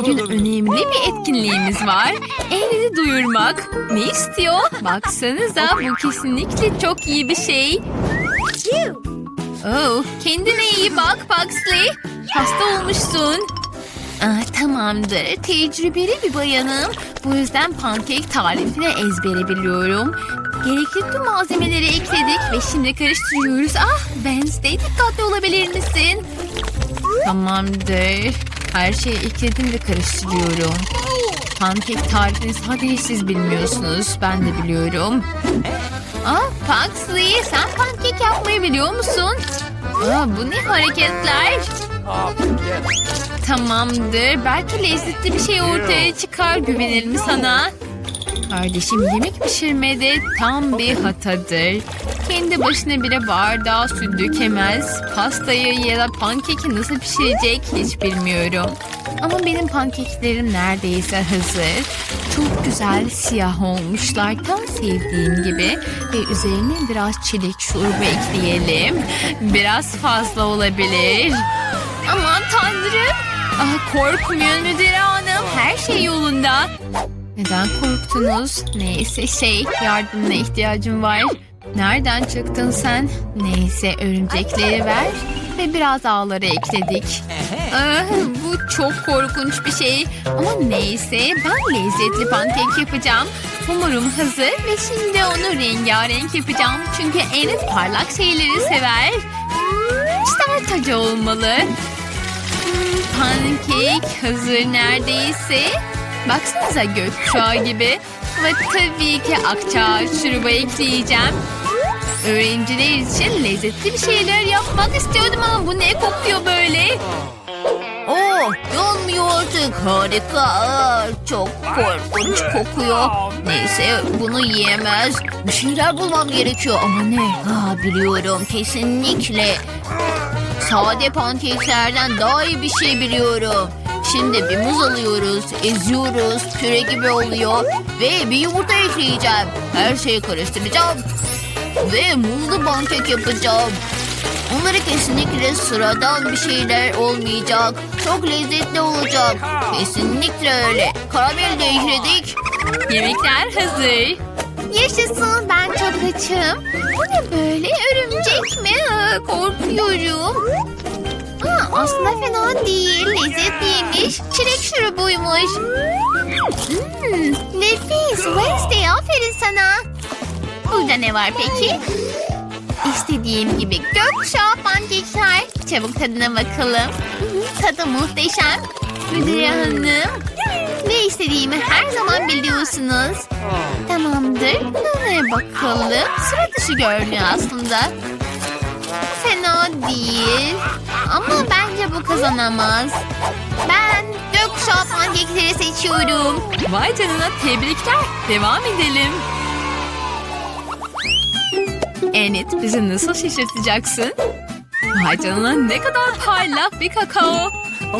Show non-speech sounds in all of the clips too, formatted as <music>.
Bugün önemli bir etkinliğimiz var. Elini duyurmak. Ne istiyor? Baksanıza bu kesinlikle çok iyi bir şey. Oh, kendine iyi bak Pugsley. Hasta olmuşsun. Ah, tamamdır. Tecrübeli bir bayanım. Bu yüzden pankek tarifini ezbere biliyorum. Gerekli tüm malzemeleri ekledik ve şimdi karıştırıyoruz. Ah Wednesday dikkatli olabilir misin? Tamamdır. Her şeyi ekledim ve karıştırıyorum. Pankek tarifini sadece siz bilmiyorsunuz. Ben de biliyorum. Ah Pugsley sen pankek yapmayı biliyor musun? Aa, bu ne hareketler? Tamamdır. Belki lezzetli bir şey ortaya çıkar. Güvenelim sana. Kardeşim yemek pişirmede tam bir hatadır. Kendi başına bile bardağı su dökemez. Pastayı ya da pankeki nasıl pişirecek hiç bilmiyorum. Ama benim pankeklerim neredeyse hazır. Çok güzel siyah olmuşlar. Tam sevdiğim gibi. Ve üzerine biraz çilek şurubu ekleyelim. Biraz fazla olabilir. Aman tanrım. Ah, korkmuyor müdür hanım. Her şey yolunda. Neden korktunuz? Neyse şey yardımına ihtiyacım var. Nereden çıktın sen? Neyse örümcekleri ver ve biraz ağları ekledik. Ah, bu çok korkunç bir şey. Ama neyse ben lezzetli pankek yapacağım. Hamurum hazır ve şimdi onu rengarenk yapacağım. Çünkü en parlak şeyleri sever. İşte tacı olmalı. Pankek hazır neredeyse. Baksanıza gökkuşağı gibi. Ve tabii ki akçaağaç şurubu ekleyeceğim. Öğrenciler için lezzetli bir şeyler yapmak istiyordum ama bu ne kokuyor böyle? Oh yanmıyor artık harika. Çok korkunç kokuyor. Neyse bunu yiyemez. Bir şeyler bulmam gerekiyor ama ne? Ha, biliyorum kesinlikle. Sade pankeklerden daha iyi bir şey biliyorum. Şimdi bir muz alıyoruz, eziyoruz, püre gibi oluyor ve bir yumurta ekleyeceğim. Her şeyi karıştıracağım ve muzlu pankek yapacağım. Onları kesinlikle sıradan bir şeyler olmayacak. Çok lezzetli olacak. Kesinlikle öyle. Karamel de ekledik. Yemekler hazır. Yaşasın ben çok açım. Bu ne böyle örümcek mi? Korkuyorum. Aslında fena değil. Lezzetliymiş. Çilek şurubuymuş. Hmm, nefis. Wednesday aferin sana. Burada ne var peki? İstediğim gibi gökkuşağı pankekler. Çabuk tadına bakalım. Tadı muhteşem. Müdüre hanım. Ne istediğimi her zaman biliyorsunuz. Tamamdır. Buna bakalım. Sıra dışı görünüyor aslında. Fena değil. Ama bence bu kazanamaz. Ben gökkuşağı pankekleri seçiyorum. Vay canına tebrikler. Devam edelim. Enid bizi nasıl şaşırtacaksın? Vay canına ne kadar parlak bir kakao.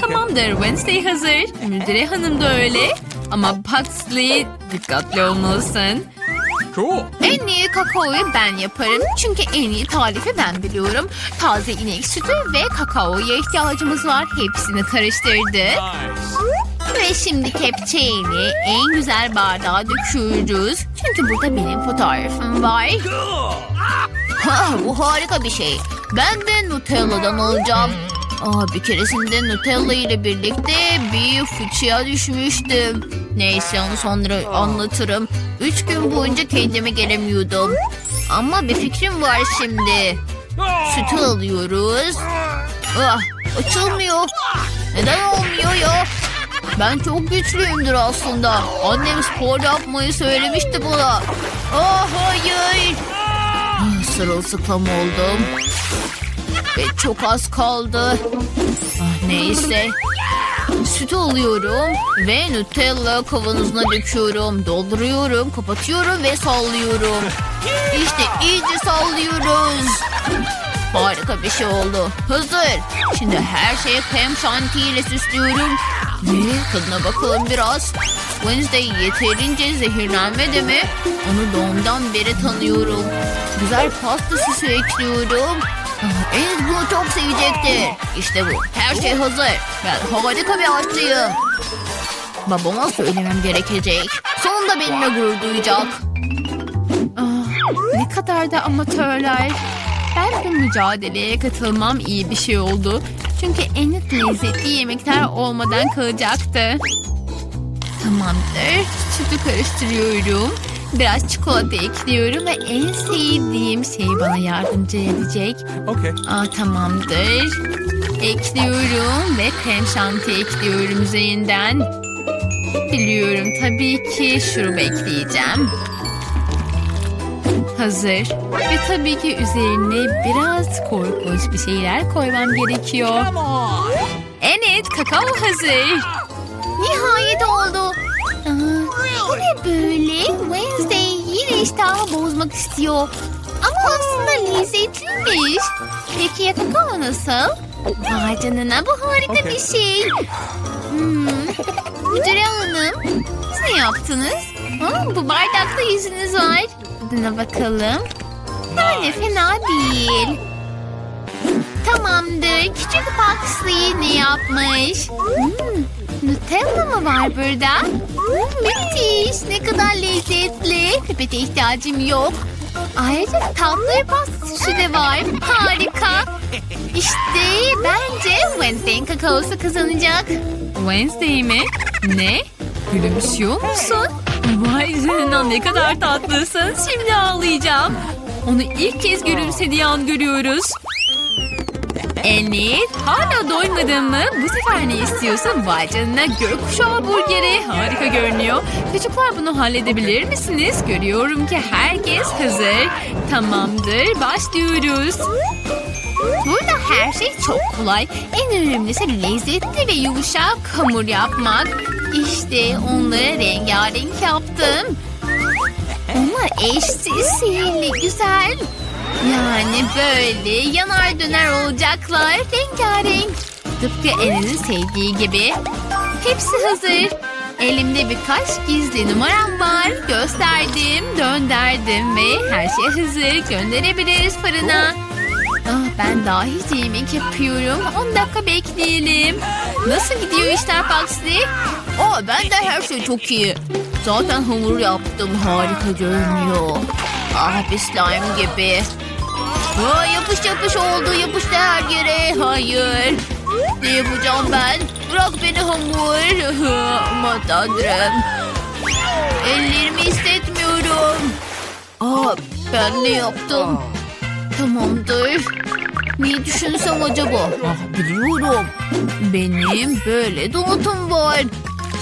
Tamamdır Wednesday hazır. Müdüre hanım da öyle. Ama Pugsley dikkatli olmalısın. Cool. En iyi kakaoyu ben yaparım. Çünkü en iyi tarifi ben biliyorum. Taze inek sütü ve kakaoya ihtiyacımız var. Hepsini karıştırdık. Nice. Ve şimdi kepçeyle en güzel bardağa döküyoruz. Çünkü burada benim fotoğrafım var. Ha, bu harika bir şey. Ben de Nutella'dan alacağım. Aa, bir keresinde Nutella ile birlikte bir fıçıya düşmüştüm. Neyse onu sonra anlatırım. Üç gün boyunca kendime gelemiyordum. Ama bir fikrim var şimdi. Sütü alıyoruz. Ah, açılmıyor. Neden olmuyor ya? Ben çok güçlüyümdür aslında. Annem spor yapmayı söylemişti bana. Ah hayır. Ah, Sırılsıklam oldum. Ve çok az kaldı. Ah, neyse. Sütü alıyorum ve Nutella kavanozuna döküyorum. Dolduruyorum, kapatıyorum ve sallıyorum. İşte iyice sallıyoruz. Harika bir şey oldu. Hazır. Şimdi her şeyi krem şantiyle süslüyorum. Ve tadına bakalım biraz. Wednesday yeterince zehirlenmedi mi? Onu doğumdan beri tanıyorum. Güzel pasta süsü ekliyorum. Enes bunu çok sevecektir. İşte bu. Her şey hazır. Ben harika bir aşçıyım. Babama söylemem gerekecek. Sonunda benimle gurur duyacak. Ah, ne kadar da amatörler. Ben bu mücadeleye katılmam iyi bir şey oldu. Çünkü en lezzetli yemekler olmadan kalacaktı. Tamamdır. Sütü karıştırıyorum. Biraz çikolata ekliyorum ve en sevdiğim şey bana yardımcı edecek. Okay. Aa, tamamdır. Ekliyorum ve krem şanti ekliyorum üzerinden. Biliyorum tabii ki şurup ekleyeceğim. Hazır. Ve tabii ki üzerine biraz korkunç bir şeyler koymam gerekiyor. Evet, kakao hazır. Nihayet oldu. Bu ne böyle? Wednesday yine iştahımı bozmak istiyor. Ama aslında lezzetliymiş. Peki ya kakao nasıl? Vay canına bu harika Okey. bir şey. Hmm. Müdüre hanım siz ne yaptınız? Aa, bu bardakta yüzünüz var. Tadına bakalım. Yani fena değil. Tamamdır. Küçük Paxley ne yapmış? Hmm, Nutella mı var burada? Müthiş. Ne kadar lezzetli. Pipete ihtiyacım yok. Ayrıca tatlı pastası de var. Harika. İşte bence Wednesday'in kakaosu kazanacak. Wednesday mi? Ne? Gülümsüyor musun? Vay canına ne kadar tatlısın. Şimdi ağlayacağım. Onu ilk kez gülümsediği an görüyoruz. Evet, hala doymadın mı? Bu sefer ne istiyorsun? Vay canına gökkuşağı burgeri. Harika görünüyor. Çocuklar bunu halledebilir misiniz? Görüyorum ki herkes hazır. Tamamdır, başlıyoruz. Burada her şey çok kolay. En önemlisi lezzetli ve yumuşak hamur yapmak. İşte onları rengarenk yaptım. Onlar eşsiz, sihirli, güzel. Yani böyle yanar döner olacaklar. Rengarenk. Tıpkı Eren'in sevdiği gibi. Hepsi hazır. Elimde birkaç gizli numaram var. Gösterdim, dönderdim ve her şey hazır. Gönderebiliriz fırına. Ah, ben daha hiç yemek yapıyorum. 10 dakika bekleyelim. Nasıl gidiyor işler Paxley? Aa, ben de her şey çok iyi. Zaten hamur yaptım. Harika görünüyor. Ah bir slime gibi. Aa, yapış yapış oldu. Yapıştı her yere. Hayır. Ne yapacağım ben? Bırak beni hamur. <laughs> Aman tanrım. Ellerimi hissetmiyorum. Aa, ben ne yaptım? Tamamdır. Ne düşünsem acaba? Ah biliyorum. Benim böyle donutum var.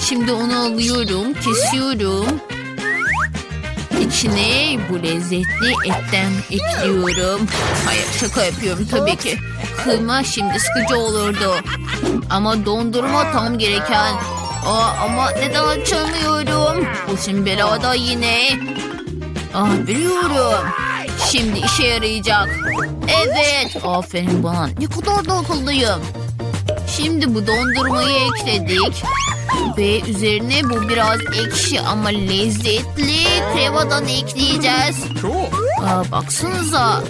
Şimdi onu alıyorum, kesiyorum. İçine bu lezzetli etten ekliyorum. Hayır şaka yapıyorum tabii ki. Kıyma şimdi sıkıcı olurdu. Ama dondurma tam gereken. Aa, ama neden açamıyorum? Bu şimdi belada yine. Ah biliyorum. Şimdi işe yarayacak. Evet. Aferin bana. Ne kadar da akıllıyım. Şimdi bu dondurmayı ekledik. Ve üzerine bu biraz ekşi ama lezzetli krevadan ekleyeceğiz. Aa, baksanıza.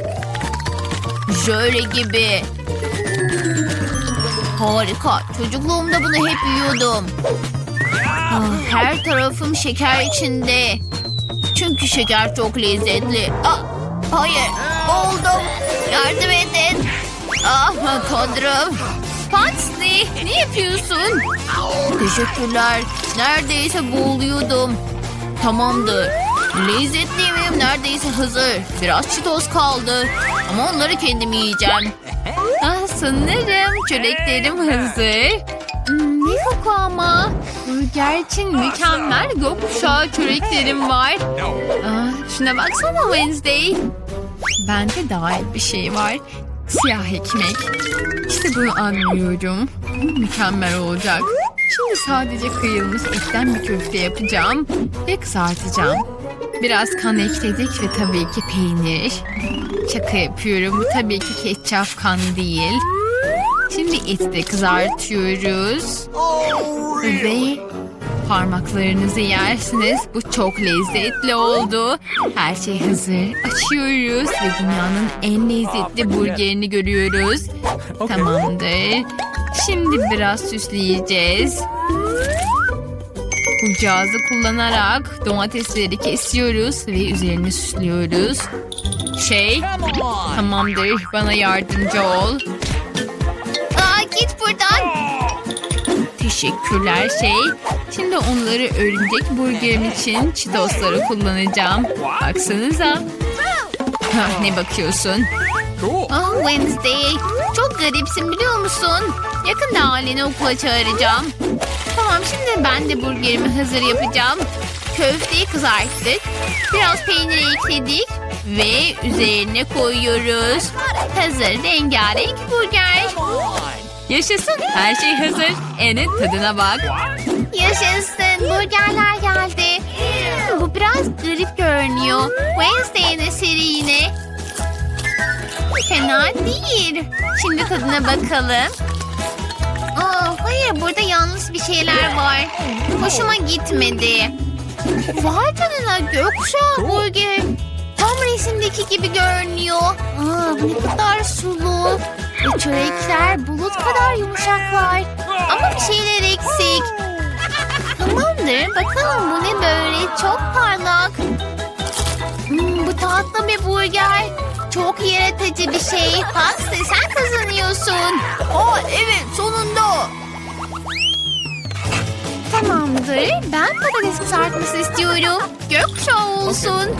Jöle gibi. Harika. Çocukluğumda bunu hep yiyordum. Ah, her tarafım şeker içinde. Çünkü şeker çok lezzetli. Ah, hayır. Oldum. Yardım edin. Ah tanrım. Ne yapıyorsun? Teşekkürler. Neredeyse boğuluyordum. Tamamdır. Lezzetli yemeğim neredeyse hazır. Biraz çitos kaldı. Ama onları kendim yiyeceğim. Ah sanırım çöreklerim hazır. Hmm, ne koku ama. Burger için mükemmel gökkuşağı çöreklerim var. Ah, şuna baksana Wednesday. Bende daha bir şey var. Siyah ekmek. İşte bunu anlıyorum. Mükemmel olacak. Şimdi sadece kıyılmış etten bir köfte yapacağım ve kızartacağım. Biraz kan ekledik ve tabii ki peynir. Şaka yapıyorum. Bu tabii ki ketçap kan değil. Şimdi eti de kızartıyoruz. Ve parmaklarınızı yersiniz. Bu çok lezzetli oldu. Her şey hazır. Açıyoruz ve dünyanın en lezzetli burgerini görüyoruz. <laughs> Tamamdır. Şimdi biraz süsleyeceğiz. Bu cihazı kullanarak domatesleri kesiyoruz ve üzerini süslüyoruz. Şey, tamamdır bana yardımcı ol. Aa, git buradan. Teşekkürler şey. Şimdi onları örümcek burgerim için çitosları kullanacağım. Baksanıza. Hah, ne bakıyorsun? Ah Wednesday. Çok garipsin biliyor musun? Yakında aileni okula çağıracağım. Tamam şimdi ben de burgerimi hazır yapacağım. Köfteyi kızarttık. Biraz peynir ekledik. Ve üzerine koyuyoruz. Hazır rengarenk burger. Yaşasın her şey hazır. Enet tadına bak. Yaşasın burgerler geldi. Bu biraz garip görünüyor. Wednesday'in eseri yine. Fena değil. Şimdi tadına bakalım. Aa, hayır burada yanlış bir şeyler var. Hoşuma gitmedi. Vay canına gökkuşağı burger. Tam resimdeki gibi görünüyor. Aa, ne kadar sulu. Ve çörekler bulut kadar yumuşaklar. Ama bir şeyler eksik. Tamamdır. Bakalım bu ne böyle? Çok parlak. Hmm, bu tatlı bir burger. Çok yaratıcı bir şey. Pasta sen kazanıyorsun. Aa evet sonunda. Tamamdır. Ben patates kızartması istiyorum. Gökkuşağı olsun.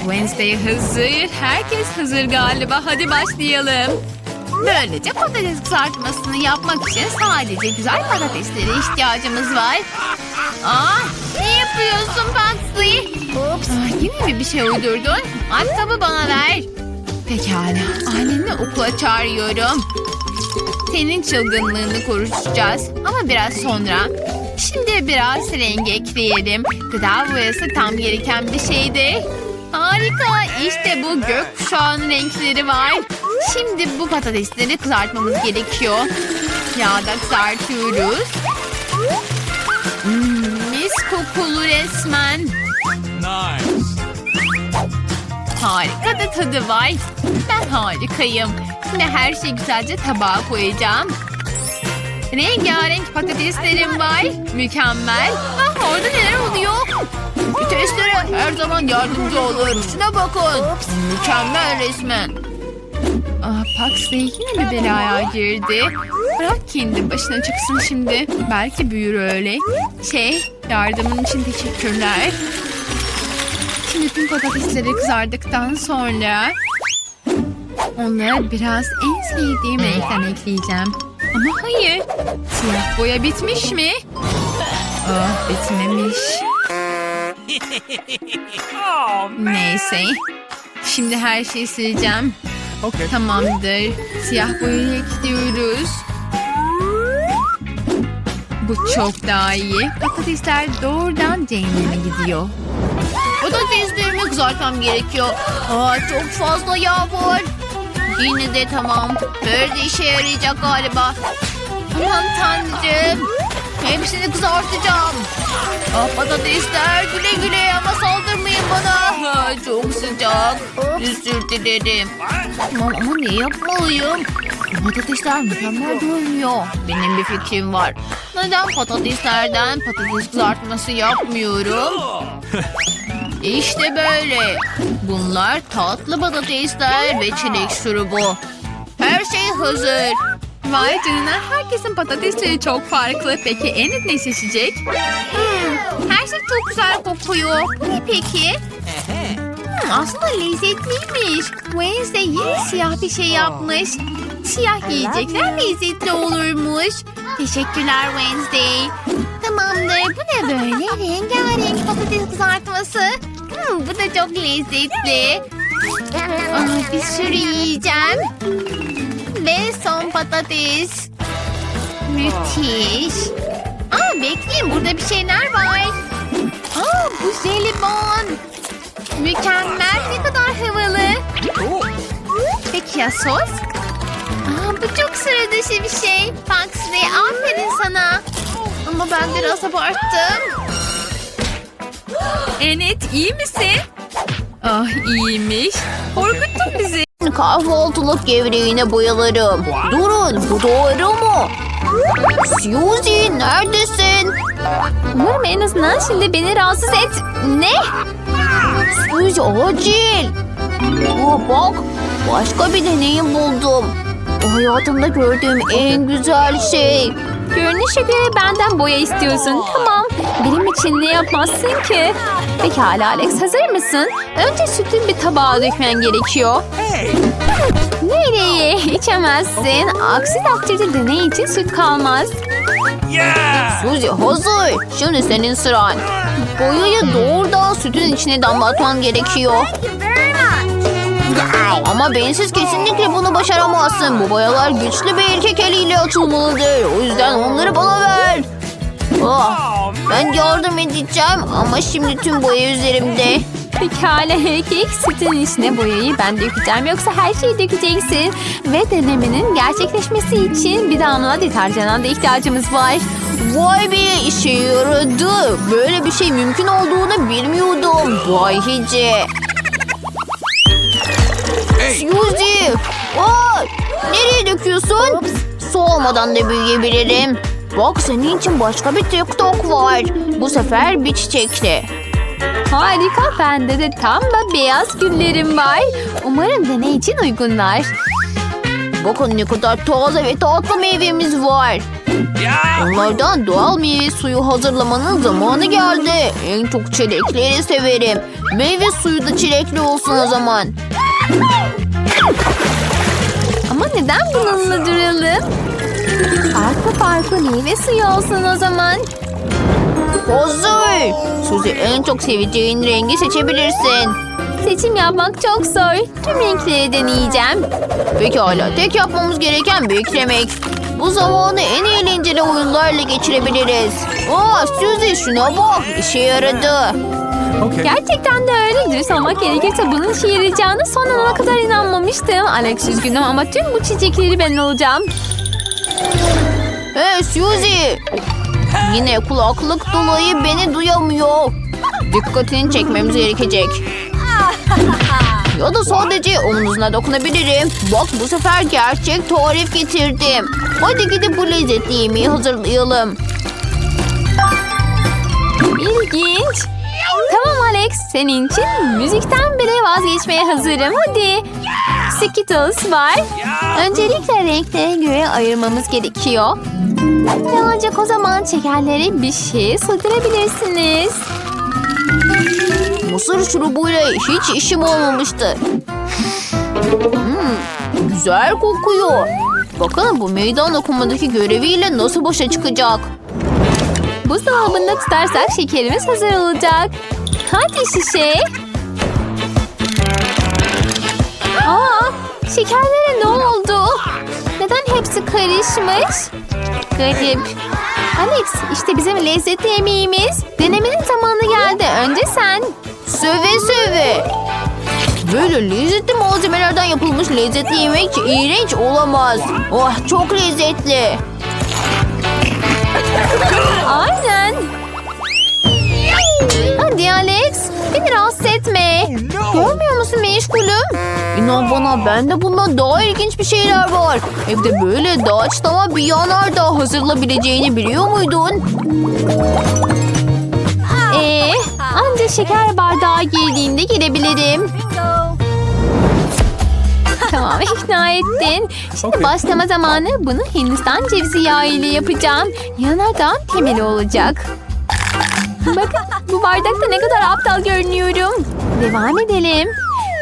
Wednesday hazır. Herkes hazır galiba. Hadi başlayalım. Böylece patates kızartmasını yapmak için sadece güzel patateslere ihtiyacımız var. Aa, ne yapıyorsun Patsy? Ups. Yine mi bir şey uydurdun? Matkabı bana ver. Pekala. Anneni okula çağırıyorum. Senin çılgınlığını konuşacağız. Ama biraz sonra. Şimdi biraz renk ekleyelim. Gıda boyası tam gereken bir şeydi. Harika. İşte bu gökkuşağının renkleri var. Şimdi bu patatesleri kızartmamız gerekiyor. Yağda kızartıyoruz. Hmm, mis kokulu resmen. Nice. Harika da tadı var. Ben harikayım. Şimdi her şeyi güzelce tabağa koyacağım. Rengarenk patateslerim var. Mükemmel. Ah orada neler oluyor? Testere her zaman yardımcı olur. Şuna bakın. Mükemmel resmen. Ah Paxley yine bir belaya girdi. Bırak kendi başına çıksın şimdi. Belki büyür öyle. Şey yardımın için teşekkürler. Şimdi tüm patatesleri kızardıktan sonra onlara biraz en sevdiğim renkten ekleyeceğim. Ama hayır. Siyah boya bitmiş mi? Ah bitmemiş. <laughs> Oh. Neyse. Şimdi her şeyi sileceğim. Okay. Tamamdır. Siyah boyayı ekliyoruz. Bu çok daha iyi. Patatesler doğrudan cehenneme gidiyor. Patateslerimi kızartmam gerekiyor. Aa, çok fazla yağ var. Yine de tamam. Böyle işe yarayacak galiba. Aman tanrım. Hepsini kızartacağım. Ah, patatesler güle güle ama saldırmayın bana. Ah, çok sıcak. Özür dilerim. Tamam ama ne yapmalıyım? Patatesler mükemmel görünüyor. Benim bir fikrim var. Neden patateslerden patates kızartması yapmıyorum? İşte böyle. Bunlar tatlı patatesler ve çilek şurubu. Her şey hazır. Vay canına herkesin patatesleri çok farklı. Peki Enid ne seçecek? Hmm, her şey çok güzel kokuyor. Bu ne peki? Hmm, aslında lezzetliymiş. Wednesday yine siyah bir şey yapmış. Siyah yiyecekler lezzetli olurmuş. Teşekkürler Wednesday. Tamamdır. Bu ne böyle? Rengarenk patates kızartması. Hmm, bu da çok lezzetli. Aa, bir sürü yiyeceğim. Ve son patates. Müthiş. Aa bekleyin burada bir şeyler var. Aa bu jelibon. Mükemmel ne kadar havalı. Peki ya sos? Aa, bu çok sıra dışı bir şey. Foxley aferin sana. Ama ben biraz abarttım. Enid iyi misin? Ah iyiymiş. Korkuttun bizi. Kahvaltılık gevreğine bayılırım. Durun bu doğru mu? Suzy neredesin? Umarım en azından şimdi beni rahatsız et. Ne? Suzy acil. Aa, bak başka bir deneyim buldum. Hayatımda gördüğüm en güzel şey. Görünüşe göre benden boya istiyorsun. Tamam. Benim için ne yapmazsın ki? Pekala Alex hazır mısın? Önce sütün bir tabağa dökmen gerekiyor. Nereye? İçemezsin. Aksi takdirde deney için süt kalmaz. Yeah! Suzy hazır. Şimdi senin sıran. Boyayı doğrudan sütün içine damlatman gerekiyor. Ama bensiz kesinlikle bunu başaramazsın. Bu boyalar güçlü bir erkek eliyle atılmalıdır. O yüzden onları bana ver. Oh, ben yardım edeceğim ama şimdi tüm boya üzerimde. Pekala erkek sütün içine boyayı ben dökeceğim yoksa her şeyi dökeceksin. Ve denemenin gerçekleşmesi için bir damla deterjana da ihtiyacımız var. Vay be işe yaradı. Böyle bir şey mümkün olduğunu bilmiyordum. Vay hici. Hey! Suzy! Vay! Nereye döküyorsun? Su olmadan da büyüyebilirim. Bak senin için başka bir TikTok var. Bu sefer bir çiçekli. Harika bende de tam da beyaz güllerim var. Umarım deney için uygunlar. Bakın ne kadar taze ve tatlı meyvemiz var. Onlardan doğal meyve suyu hazırlamanın zamanı geldi. En çok çilekleri severim. Meyve suyu da çilekli olsun o zaman. Ama neden bununla duralım? Farklı farklı meyve suyu olsun o zaman. Hazır. Suzy en çok seveceğin rengi seçebilirsin. Seçim yapmak çok zor. Tüm renkleri deneyeceğim. Pekala tek yapmamız gereken beklemek. Bu zamanı en eğlenceli oyunlarla geçirebiliriz. Aa Suzy şuna bak işe yaradı. Okay. Gerçekten de öyle. Dürüst olmak gerekirse bunun işe yarayacağını son ana kadar inanmamıştım. Alex üzgünüm ama tüm bu çiçekleri ben olacağım. Hey Suzy. Yine kulaklık dolayı beni duyamıyor. Dikkatini çekmemiz gerekecek. <laughs> Ya da sadece omuzuna dokunabilirim. Bak bu sefer gerçek tarif getirdim. Hadi gidip bu lezzetli yemeği hazırlayalım. İlginç. Alex, senin için müzikten bile vazgeçmeye hazırım. Hadi. Skittles var. Öncelikle renklere göre ayırmamız gerekiyor. Ve ancak o zaman şekerleri bir şeye sığdırabilirsiniz. Mısır şurubuyla hiç işim olmamıştı. Hmm, güzel kokuyor. Bakın bu meydan okumadaki göreviyle nasıl başa çıkacak. Buzdolabında tutarsak şekerimiz hazır olacak. Hadi şişe. Aa, şekerlere ne oldu? Neden hepsi karışmış? Garip. Alex, işte bizim lezzetli yemeğimiz. Denemenin zamanı geldi. Önce sen. Söve söve. Böyle lezzetli malzemelerden yapılmış lezzetli yemek iğrenç olamaz. Oh çok lezzetli. Aynen. Hadi Alex, beni rahatsız etme. Görmüyor musun meşgulüm? İnan bana bende bundan daha ilginç bir şeyler var. Evde böyle doğaçlama bir yanardağ hazırlayabileceğini biliyor muydun? Ee, anca şeker bardağı girdiğinde girebilirim. tamam <laughs> ikna ettin. Şimdi başlama zamanı bunu Hindistan cevizi yağı ile yapacağım. Yanardağın temeli olacak. Bakın bu bardakta ne kadar aptal görünüyorum. Devam edelim.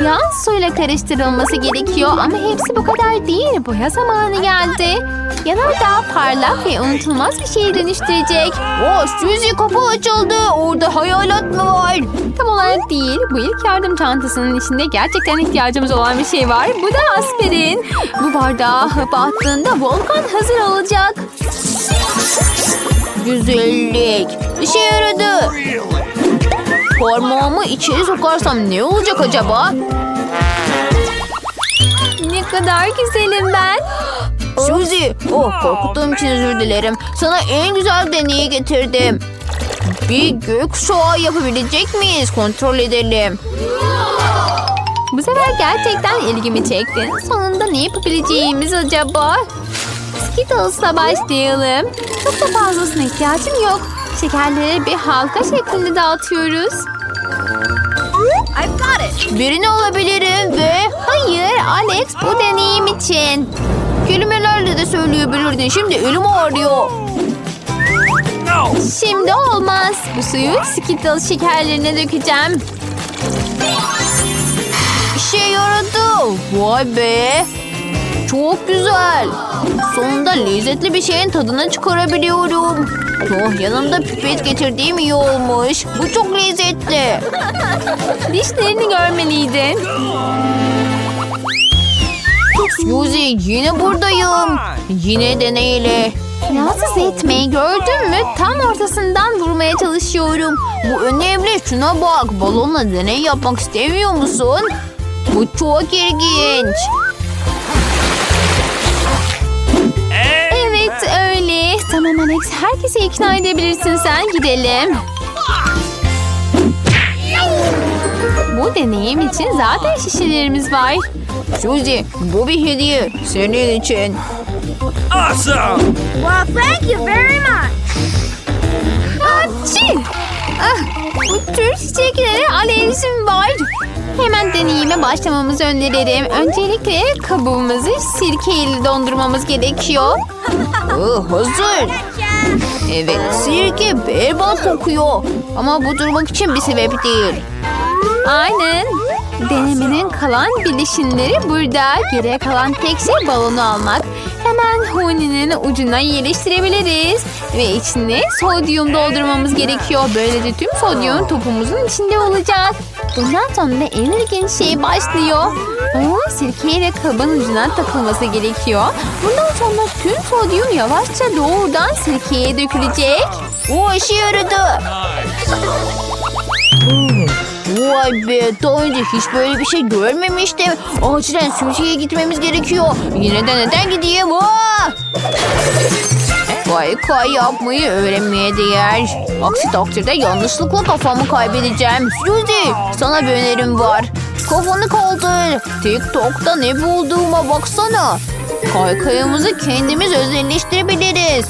Yağ suyla karıştırılması gerekiyor ama hepsi bu kadar değil. Boya zamanı geldi. Yanardağ parlak ve unutulmaz bir şeye dönüştürecek. Oh Suzy kapı açıldı. Orada hayalet mi var? Tam olarak değil. Bu ilk yardım çantasının içinde gerçekten ihtiyacımız olan bir şey var. Bu da aspirin. Bu bardağa hap attığında volkan hazır olacak. Güzellik. İşe yaradı. Parmağımı içeri sokarsam ne olacak acaba? Ne kadar güzelim ben. Suzy, oh korkuttuğum için özür dilerim. Sana en güzel deneyi getirdim. Bir gök şoğı yapabilecek miyiz? Kontrol edelim. Bu sefer gerçekten ilgimi çektin. Sonunda ne yapabileceğimiz acaba? Skittles'la başlayalım. Çok da fazlasına ihtiyacım yok. Şekerleri bir halka şeklinde dağıtıyoruz. Birini alabilirim ve hayır Alex bu deneyim için. Kelimelerle de söyleyebilirdin. Şimdi elim ağrıyor. No. Şimdi olmaz. Bu suyu Skittles şekerlerine dökeceğim. İşe yaradı. Vay be. Çok güzel. Sonunda lezzetli bir şeyin tadını çıkarabiliyorum. Oh, yanımda pipet getirdiğim iyi olmuş. Bu çok lezzetli. <laughs> Dişlerini görmeliydin. Suzy yine buradayım. Yine deneyle. Rahatsız etmeyi gördün mü? Tam ortasından vurmaya çalışıyorum. Bu önemli. Şuna bak. Balonla deney yapmak istemiyor musun? Bu çok ilginç. Tamam Alex. Herkese ikna edebilirsin sen. Gidelim. Bu deneyim için zaten şişelerimiz var. Suzy bu bir hediye. Senin için. Awesome. Well, thank you very much. Açı. Ah, bu tür çiçeklere alerjim var. Hemen deneyime başlamamızı öneririm. Öncelikle kabuğumuzu sirkeyle dondurmamız gerekiyor. Oh, hazır. Evet, sirke berbat kokuyor. Ama bu durmak için bir sebep değil. Aynen. Denemenin kalan bileşenleri burada. Geriye kalan tek şey balonu almak. Hemen huninin ucuna yerleştirebiliriz. Ve içine sodyum doldurmamız gerekiyor. Böylece tüm sodyum topumuzun içinde olacak. Bundan sonra en ilginç şey başlıyor. Onun sirkeyle kabın ucuna takılması gerekiyor. Bundan sonra tüm sodyum yavaşça doğrudan sirkeye dökülecek. O işe yaradı. Vay be daha önce hiç böyle bir şey görmemiştim. Acilen Sushi'ye gitmemiz gerekiyor. Yine de neden gideyim? Aa! Kay yapmayı öğrenmeye değer. Aksi takdirde yanlışlıkla kafamı kaybedeceğim. Suzy sana bir önerim var. Kafanı kaldır. TikTok'ta ne bulduğuma baksana. Kaykayımızı kendimiz özelleştirebiliriz.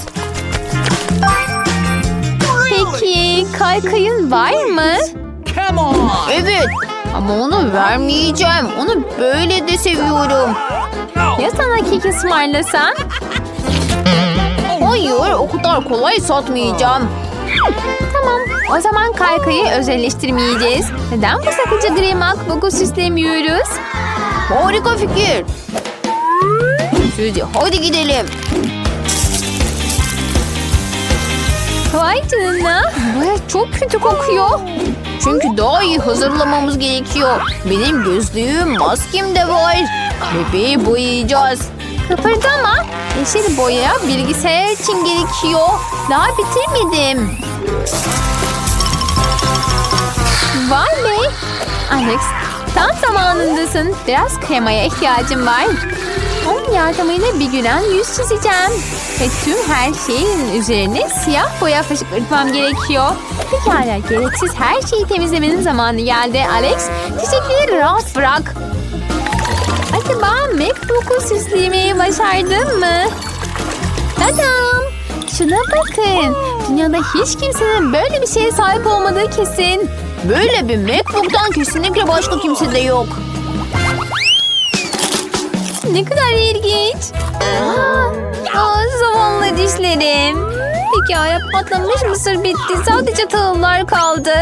Peki kaykayın var mı? Come on. Evet ama onu vermeyeceğim. Onu böyle de seviyorum. Ya sana kek ısmarlasam? <laughs> Hayır o kadar kolay satmayacağım. Tamam o zaman kaykayı özelleştirmeyeceğiz. Neden bu sakıcı gri makbuku süslemiyoruz? Harika fikir. Suzy hadi gidelim. Vay canına. Bu çok kötü kokuyor. Çünkü daha iyi hazırlamamız gerekiyor. Benim gözlüğüm, maskem de var. Bebeği boyayacağız. Kıpırdama. Yeşil boya bilgisayar için gerekiyor. Daha bitirmedim. Vay be. Alex tam zamanındasın. Biraz kremaya ihtiyacım var. Onun yardımıyla bir gülen yüz çizeceğim. Ve tüm her şeyin üzerine siyah boya fışkırtmam gerekiyor. Pekala gereksiz her şeyi temizlemenin zamanı geldi Alex. Çiçekleri rahat bırak. Acaba MacBook'u süslemeyi başardın mı? Tadam! Şuna bakın. Dünyada hiç kimsenin böyle bir şeye sahip olmadığı kesin. Böyle bir MacBook'tan kesinlikle başka kimse de yok. Ne kadar ilginç. Aa, aa, zavallı dişlerim. Hikaye patlamış mısır bitti. Sadece tahıllar kaldı.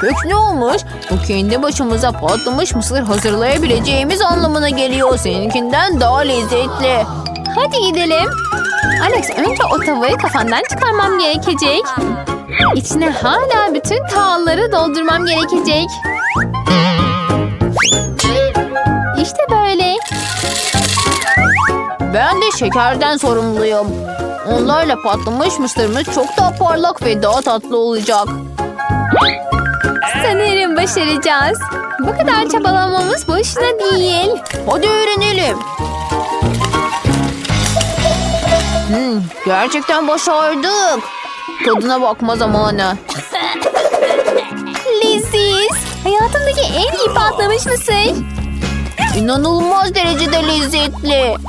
Peki ne olmuş? Bu kendi başımıza patlamış mısır hazırlayabileceğimiz anlamına geliyor. Seninkinden daha lezzetli. Hadi gidelim. Alex önce o tavayı kafandan çıkarmam gerekecek. İçine hala bütün tahılları doldurmam gerekecek. İşte böyle. Ben de şekerden sorumluyum. Onlarla patlamış mısırımız çok daha parlak ve daha tatlı olacak. Sanırım başaracağız. Bu kadar çabalamamız boşuna değil. Hadi öğrenelim. Hmm, gerçekten başardık. Tadına bakma zamanı. <laughs> Leziz. Hayatımdaki en iyi patlamış mısır. İnanılmaz derecede lezzetli.